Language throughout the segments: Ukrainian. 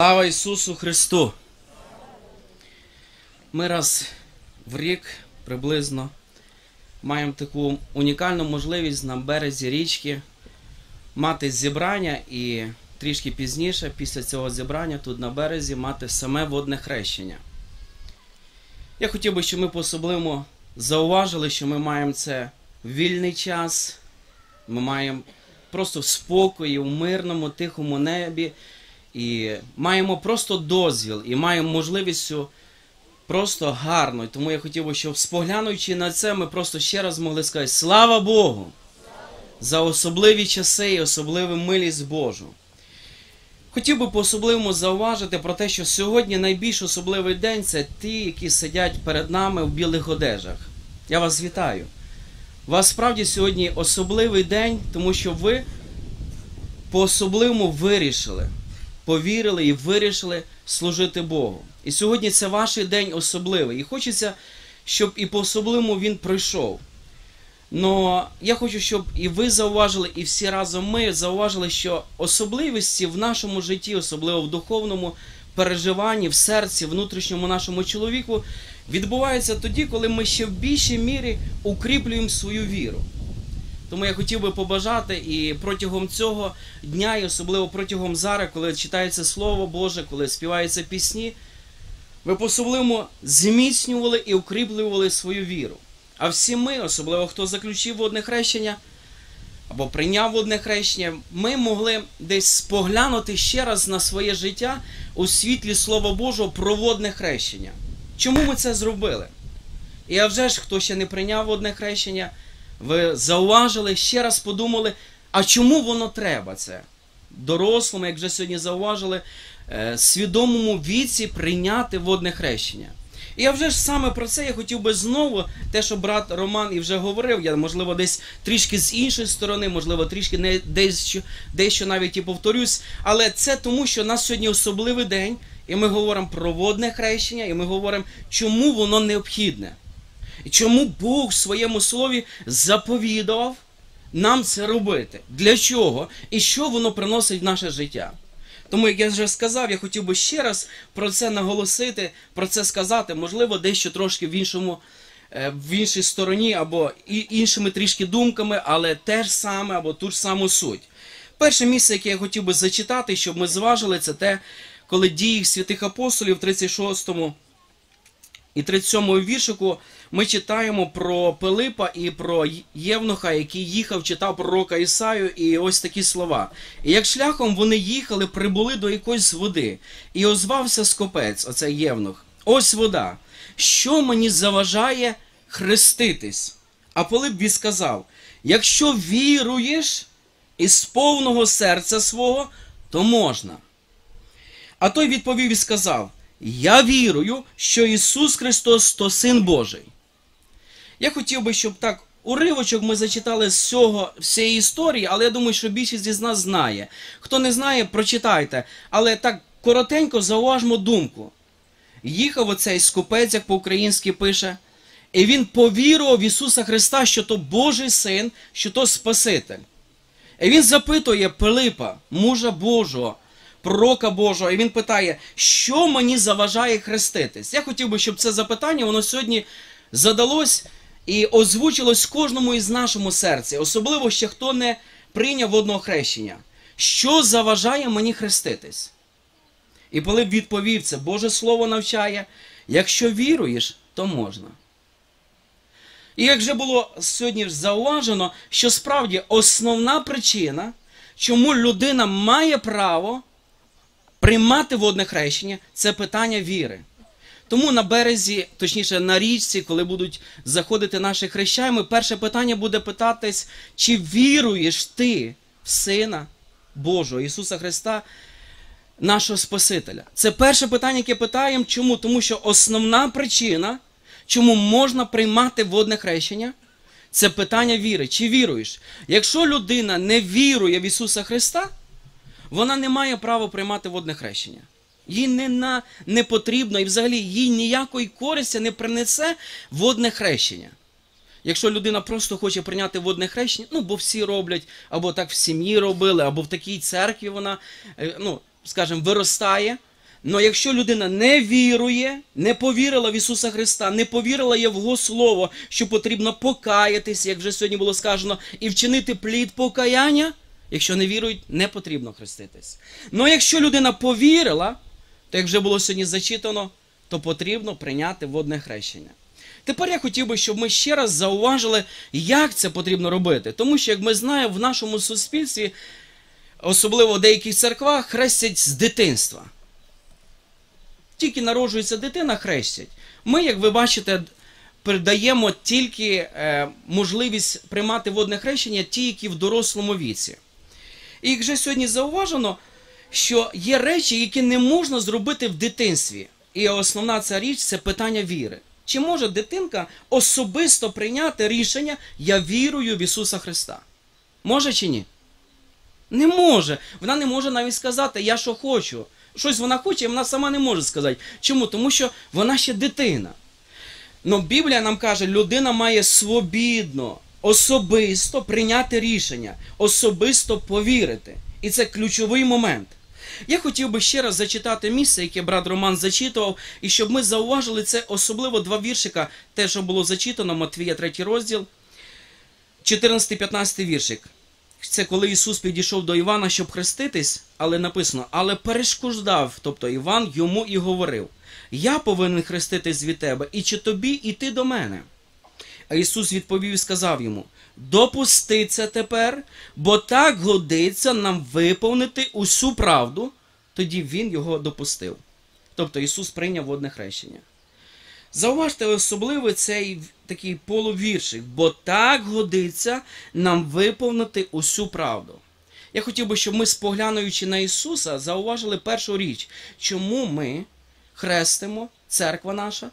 Слава Ісусу Христу! Ми раз в рік приблизно маємо таку унікальну можливість на березі річки мати зібрання і трішки пізніше, після цього зібрання, тут на березі, мати саме водне хрещення. Я хотів би, щоб ми по-особливому зауважили, що ми маємо це вільний час, ми маємо просто в спокої, в мирному, тихому небі. І маємо просто дозвіл, і маємо можливість просто гарно. Тому я хотів би, щоб споглянуючи на це, ми просто ще раз могли сказати слава Богу за особливі часи і особливу милість Божу. Хотів би по-особливому зауважити про те, що сьогодні найбільш особливий день це ті, які сидять перед нами в білих одежах. Я вас вітаю. У вас справді сьогодні особливий день, тому що ви по-особливому вирішили повірили і вирішили служити Богу. І сьогодні це ваш день особливий. І хочеться, щоб і по-особливому він пройшов. Но я хочу, щоб і ви зауважили, і всі разом ми зауважили, що особливості в нашому житті, особливо в духовному переживанні, в серці, внутрішньому нашому чоловіку, відбуваються тоді, коли ми ще в більшій мірі укріплюємо свою віру. Тому я хотів би побажати і протягом цього дня, і особливо протягом зараз, коли читається Слово Боже, коли співаються пісні, ви по-особливому зміцнювали і укріплювали свою віру. А всі ми, особливо хто заключив водне хрещення або прийняв водне хрещення, ми могли десь споглянути ще раз на своє життя у світлі Слова Божого про водне хрещення. Чому ми це зробили? І а вже ж, хто ще не прийняв водне хрещення, ви зауважили, ще раз подумали, а чому воно треба це? Дорослому, як вже сьогодні зауважили, е, свідомому віці прийняти водне хрещення. І я вже ж саме про це я хотів би знову, те, що брат Роман і вже говорив, я, можливо, десь трішки з іншої сторони, можливо, трішки не дещо, дещо навіть і повторюсь, але це тому, що у нас сьогодні особливий день, і ми говоримо про водне хрещення, і ми говоримо, чому воно необхідне. Чому Бог в своєму слові заповідував нам це робити? Для чого? І що воно приносить в наше життя? Тому, як я вже сказав, я хотів би ще раз про це наголосити, про це сказати, можливо, дещо трошки в іншому, е, в іншій стороні, або іншими трішки думками, але те ж саме, або ту ж саму суть. Перше місце, яке я хотів би зачитати, щоб ми зважили, це те, коли дії святих апостолів в 36 і 37 віршику ми читаємо про Пилипа і про Євнуха, який їхав, читав пророка Ісаю, і ось такі слова. І як шляхом вони їхали, прибули до якоїсь води, і озвався скопець, оцей Євнух. Ось вода. Що мені заважає хреститись? А Пилип відсказав: якщо віруєш із повного серця свого, то можна. А той відповів і сказав: Я вірую, що Ісус Христос то Син Божий. Я хотів би, щоб так уривочок ми зачитали з цього всієї історії, але я думаю, що більшість із нас знає. Хто не знає, прочитайте. Але так коротенько зауважмо думку. Їхав оцей скупець, як по-українськи пише, і він повірував в Ісуса Христа, що то Божий син, що то Спаситель. І він запитує Пилипа, мужа Божого, пророка Божого, і він питає, що мені заважає хреститись. Я хотів би, щоб це запитання, воно сьогодні задалось і озвучилось кожному із нашому серці, особливо ще хто не прийняв водного хрещення. Що заважає мені хреститись? І Пилип відповів це, Боже Слово навчає, якщо віруєш, то можна. І як вже було сьогодні зауважено, що справді основна причина, чому людина має право приймати водне хрещення, це питання віри. Тому на березі, точніше на річці, коли будуть заходити наші хрещами, перше питання буде питатись, чи віруєш ти в Сина Божого Ісуса Христа, нашого Спасителя? Це перше питання, яке питаємо. Чому? Тому що основна причина, чому можна приймати водне хрещення, це питання віри. Чи віруєш? Якщо людина не вірує в Ісуса Христа, вона не має права приймати водне хрещення. Їй не на, не потрібно і взагалі їй ніякої користі не принесе водне хрещення. Якщо людина просто хоче прийняти водне хрещення, ну бо всі роблять, або так в сім'ї робили, або в такій церкві вона. Ну, скажімо, виростає. Але якщо людина не вірує, не повірила в Ісуса Христа, не повірила Його Слово, що потрібно покаятись, як вже сьогодні було сказано, і вчинити плід покаяння, якщо не вірують, не потрібно хреститись. Але якщо людина повірила, то як вже було сьогодні зачитано, то потрібно прийняти водне хрещення. Тепер я хотів би, щоб ми ще раз зауважили, як це потрібно робити. Тому що, як ми знаємо, в нашому суспільстві, особливо в деяких церквах, хрестять з дитинства. Тільки народжується дитина, хрестять. Ми, як ви бачите, передаємо тільки е, можливість приймати водне хрещення ті, які в дорослому віці. І вже сьогодні зауважено, що є речі, які не можна зробити в дитинстві. І основна ця річ це питання віри. Чи може дитинка особисто прийняти рішення Я вірую в Ісуса Христа? Може чи ні? Не може. Вона не може навіть сказати Я що хочу. Щось вона хоче, і вона сама не може сказати. Чому? Тому що вона ще дитина. Но Біблія нам каже, людина має свобідно, особисто прийняти рішення, особисто повірити. І це ключовий момент. Я хотів би ще раз зачитати місце, яке брат Роман зачитував, і щоб ми зауважили це особливо два віршика, те, що було зачитано, Матвія, 3 розділ, 14-15 віршик. Це коли Ісус підійшов до Івана, щоб хреститись, але написано, але перешкождав, тобто Іван йому і говорив: Я повинен хреститись від тебе, і чи тобі іти до мене? А Ісус відповів і сказав йому: Допусти це тепер, бо так годиться нам виповнити усю правду. Тоді Він його допустив. Тобто Ісус прийняв водне хрещення. Зауважте особливо цей такий полувіршик, бо так годиться нам виповнити усю правду. Я хотів би, щоб ми, споглядаючи на Ісуса, зауважили першу річ, чому ми хрестимо церква наша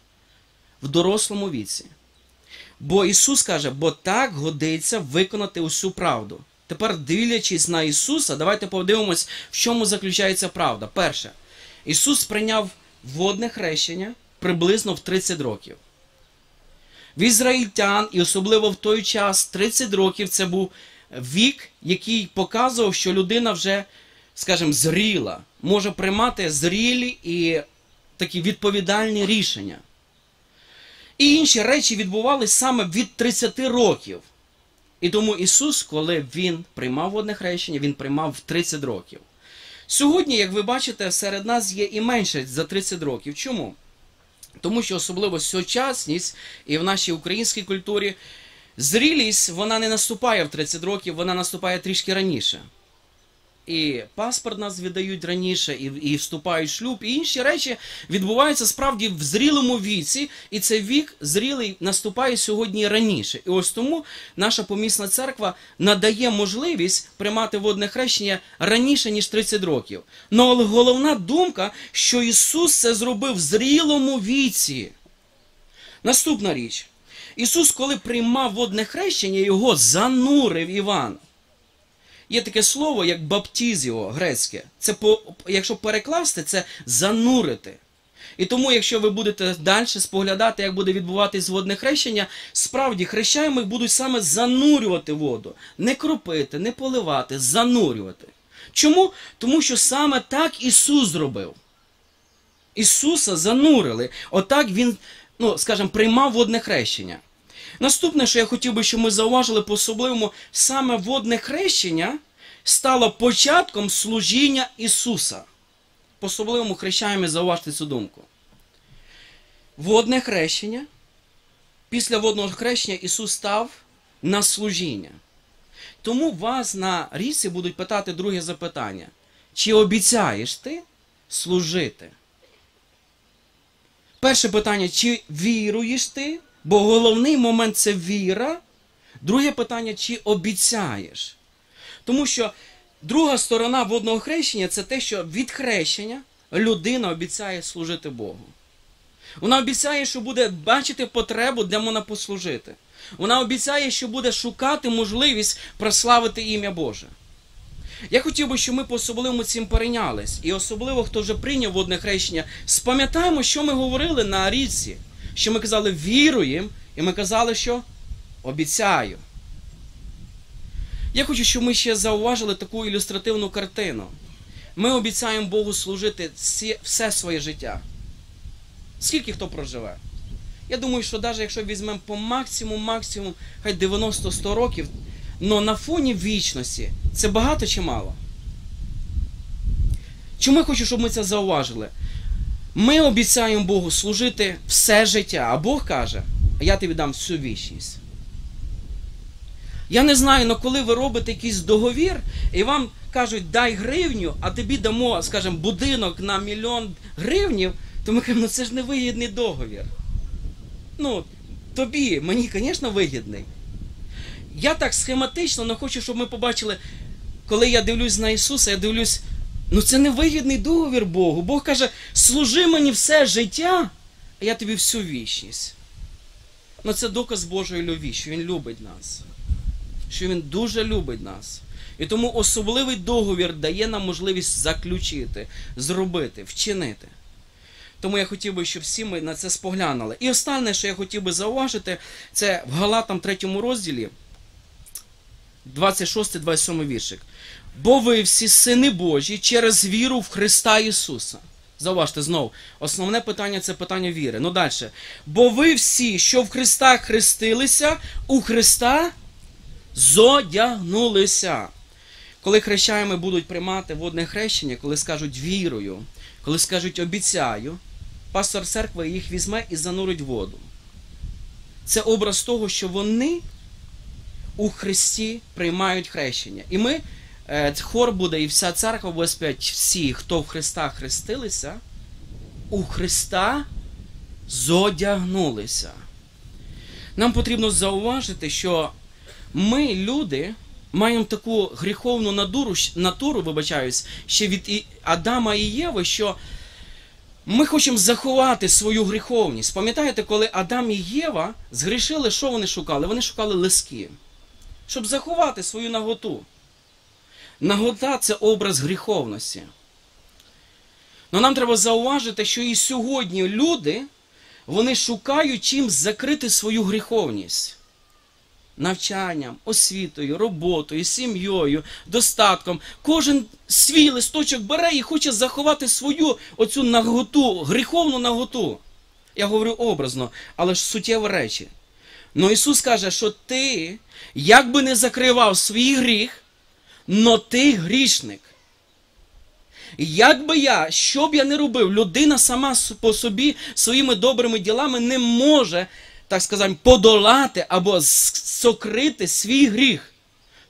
в дорослому віці. Бо Ісус каже, бо так годиться виконати усю правду. Тепер, дивлячись на Ісуса, давайте подивимось, в чому заключається правда. Перше, Ісус прийняв водне хрещення приблизно в 30 років. В ізраїльтян, і особливо в той час, 30 років це був вік, який показував, що людина вже, скажімо, зріла, може приймати зрілі і такі відповідальні рішення. І інші речі відбувалися саме від 30 років. І тому Ісус, коли Він приймав водне хрещення, Він приймав в 30 років. Сьогодні, як ви бачите, серед нас є і менше за 30 років. Чому? Тому що особливо сучасність і в нашій українській культурі зрілість вона не наступає в 30 років, вона наступає трішки раніше. І паспорт нас віддають раніше, і і вступають в шлюб, і інші речі відбуваються справді в зрілому віці, і цей вік зрілий наступає сьогодні раніше. І ось тому наша помісна церква надає можливість приймати водне хрещення раніше, ніж 30 років. Ну, але головна думка, що Ісус це зробив в зрілому віці. Наступна річ. Ісус, коли приймав водне хрещення, його занурив Іван. Є таке слово, як баптізіо грецьке. Це по, якщо перекласти, це занурити. І тому, якщо ви будете далі споглядати, як буде відбуватись водне хрещення, справді хрещаємих будуть саме занурювати воду. Не кропити, не поливати, занурювати. Чому? Тому що саме так Ісус зробив. Ісуса занурили. Отак Він, ну, скажімо, приймав водне хрещення. Наступне, що я хотів би, щоб ми зауважили по особливому, саме водне хрещення стало початком служіння Ісуса. По особливому хрещаємо зауважте цю думку. Водне хрещення. Після водного хрещення Ісус став на служіння. Тому вас на рісі будуть питати друге запитання. Чи обіцяєш ти служити? Перше питання, чи віруєш ти? Бо головний момент це віра. Друге питання, чи обіцяєш? Тому що друга сторона водного хрещення це те, що від хрещення людина обіцяє служити Богу. Вона обіцяє, що буде бачити потребу, де вона послужити. Вона обіцяє, що буде шукати можливість прославити ім'я Боже. Я хотів би, щоб ми по особливому цим перейнялись. І особливо, хто вже прийняв водне хрещення, спам'ятаємо, що ми говорили на річці що ми казали віруємо, і ми казали, що обіцяю. Я хочу, щоб ми ще зауважили таку ілюстративну картину. ми обіцяємо Богу служити все своє життя. Скільки хто проживе? Я думаю, що навіть якщо візьмемо по максимум, максимум, хай 90-100 років, але на фоні вічності це багато чи мало? Чому я хочу, щоб ми це зауважили? Ми обіцяємо Богу служити все життя, а Бог каже, я тобі дам всю вічність. Я не знаю, але коли ви робите якийсь договір, і вам кажуть, дай гривню, а тобі дамо, скажімо, будинок на мільйон гривнів, то ми кажемо, ну це ж не вигідний договір. Ну, тобі, мені, звісно, вигідний. Я так схематично, але хочу, щоб ми побачили, коли я дивлюсь на Ісуса, я дивлюсь, ну це не вигідний договір Богу. Бог каже, служи мені все життя, а я тобі всю вічність. Ну це доказ Божої любві, що Він любить нас. Що Він дуже любить нас. І тому особливий договір дає нам можливість заключити, зробити, вчинити. Тому я хотів би, щоб всі ми на це споглянули. І останнє, що я хотів би зауважити, це в Галатам 3 розділі, 26-27 віршик. Бо ви всі сини Божі через віру в Христа Ісуса. Зауважте знову, основне питання це питання віри. Ну далі. Бо ви всі, що в Христа хрестилися, у Христа зодягнулися. Коли хрещаємо будуть приймати водне хрещення, коли скажуть вірою, коли скажуть обіцяю, пастор церкви їх візьме і занурить воду. Це образ того, що вони у Христі приймають хрещення. І ми, е, хор буде, і вся церква буде співати, всі, хто в Христа хрестилися, у Христа зодягнулися. Нам потрібно зауважити, що ми, люди, маємо таку гріховну надуру, натуру, вибачаюсь, ще від Адама і Єви, що ми хочемо заховати свою гріховність. Пам'ятаєте, коли Адам і Єва згрішили, що вони шукали? Вони шукали лиски, щоб заховати свою наготу. Нагота це образ гріховності. Но нам треба зауважити, що і сьогодні люди вони шукають чим закрити свою гріховність. Навчанням, освітою, роботою, сім'єю, достатком. Кожен свій листочок бере і хоче заховати свою оцю наготу, гріховну наготу. Я говорю образно, але ж суттєві речі. Но Ісус каже, що ти, як би не закривав свій гріх, но ти грішник. Як би я, що б я не робив, людина сама по собі своїми добрими ділами не може, так сказати, подолати або сокрити свій гріх.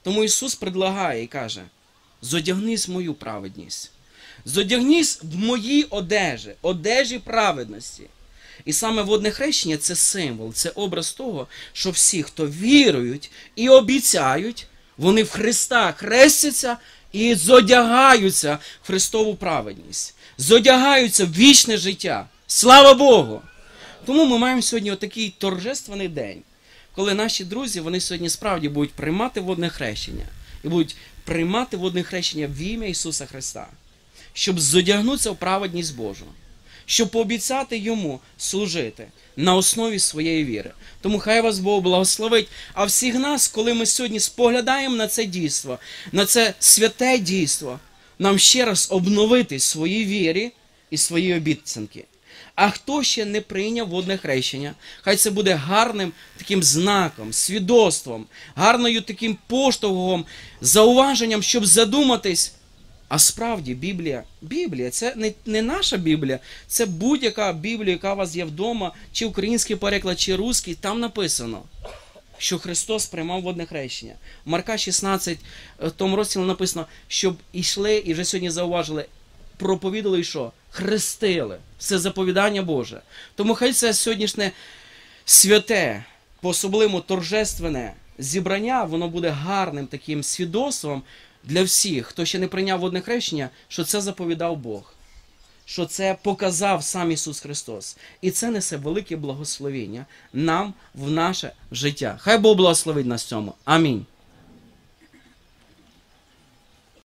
Тому Ісус предлагає і каже: зодягнись мою праведність, зодягнись в мої одежі, одежі праведності. І саме водне хрещення це символ, це образ того, що всі, хто вірують і обіцяють, вони в Христа хрестяться і зодягаються в Христову праведність, зодягаються в вічне життя. Слава Богу! Тому ми маємо сьогодні отакий торжественний день, коли наші друзі вони сьогодні справді будуть приймати водне хрещення і будуть приймати водне хрещення в ім'я Ісуса Христа, щоб зодягнутися в праведність Божу, щоб пообіцяти йому служити на основі своєї віри. Тому хай вас Бог благословить. А всіх нас, коли ми сьогодні споглядаємо на це дійство, на це святе дійство, нам ще раз обновити свої вірі і свої обіцянки. А хто ще не прийняв водне хрещення, хай це буде гарним таким знаком, свідоцтвом, гарною таким поштовхом, зауваженням, щоб задуматись. А справді Біблія, Біблія це не, не наша Біблія, це будь-яка Біблія, яка у вас є вдома, чи український переклад, чи русський, там написано, що Христос приймав водне хрещення. Марка 16, е, в тому розділі написано, щоб йшли, і вже сьогодні зауважили, проповідали і що? Хрестили. Це заповідання Боже. Тому хай це сьогоднішнє святе, по-особливому торжественне зібрання, воно буде гарним таким свідоцтвом для всіх, хто ще не прийняв водне хрещення, що це заповідав Бог. Що це показав сам Ісус Христос. І це несе велике благословення нам в наше життя. Хай Бог благословить нас цьому. Амінь.